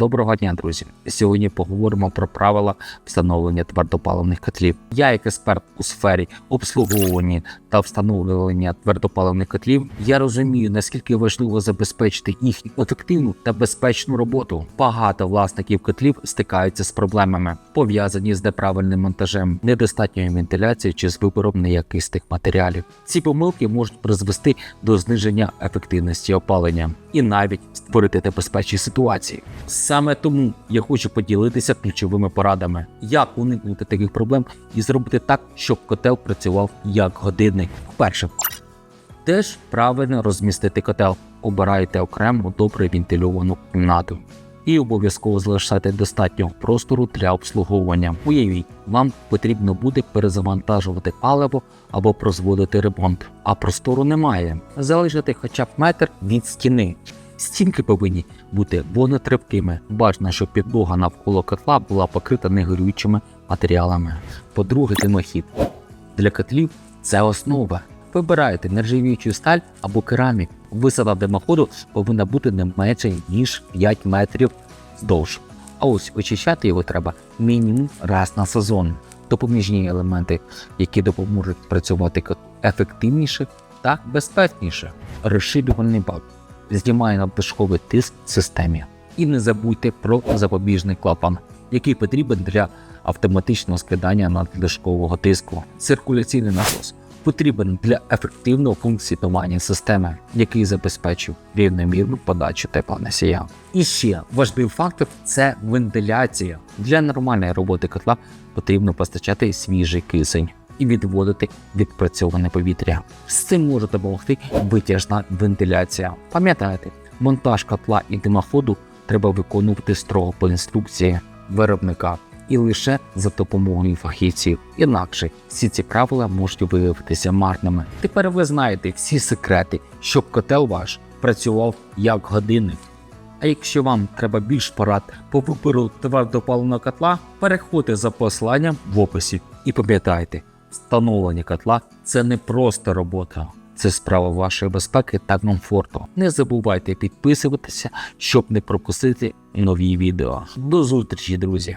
Доброго дня, друзі! Сьогодні поговоримо про правила встановлення твердопаливних котлів. Я, як експерт у сфері обслуговування та встановлення твердопаливних котлів, я розумію, наскільки важливо забезпечити їхню ефективну та безпечну роботу. Багато власників котлів стикаються з проблемами, пов'язані з неправильним монтажем, недостатньою вентиляцією чи з вибором неякистих матеріалів. Ці помилки можуть призвести до зниження ефективності опалення і навіть створити небезпечні ситуації. Саме тому я хочу поділитися ключовими порадами, як уникнути таких проблем і зробити так, щоб котел працював як годинник. Перше, теж правильно розмістити котел. Обирайте окрему добре вентильовану кімнату. І обов'язково залишайте достатньо простору для обслуговування. Уявіть, вам потрібно буде перезавантажувати паливо або прозводити ремонт, а простору немає. Залишити хоча б метр від стіни. Стінки повинні бути вогнетривкими. Бажано, щоб підлога навколо котла була покрита негорючими матеріалами. По-друге, димохід. Для котлів це основа. Вибирайте нержавіючу сталь або керамік. Висота димоходу повинна бути не менше ніж 5 метрів вздовж. А ось очищати його треба мінімум раз на сезон. Допоміжні елементи, які допоможуть працювати ефективніше та безпечніше. Розширювальний бак знімає надлишковий тиск в системі. І не забудьте про запобіжний клапан, який потрібен для автоматичного скидання надлишкового тиску. Циркуляційний насос потрібен для ефективного функціонування системи, який забезпечив рівномірну подачу теплоносія. І ще важливий фактор це вентиляція. Для нормальної роботи котла потрібно постачати свіжий кисень і відводити відпрацьоване повітря. З цим може допомогти витяжна вентиляція. Пам'ятайте, монтаж котла і димоходу треба виконувати строго по інструкції виробника і лише за допомогою фахівців. Інакше всі ці правила можуть виявитися марними. Тепер ви знаєте всі секрети, щоб котел ваш працював як годинник. А якщо вам треба більш порад по вибору твердопаливного котла, переходьте за посиланням в описі і пам'ятайте, встановлення котла це не просто робота, це справа вашої безпеки та комфорту. Не забувайте підписуватися, щоб не пропустити нові відео. До зустрічі, друзі!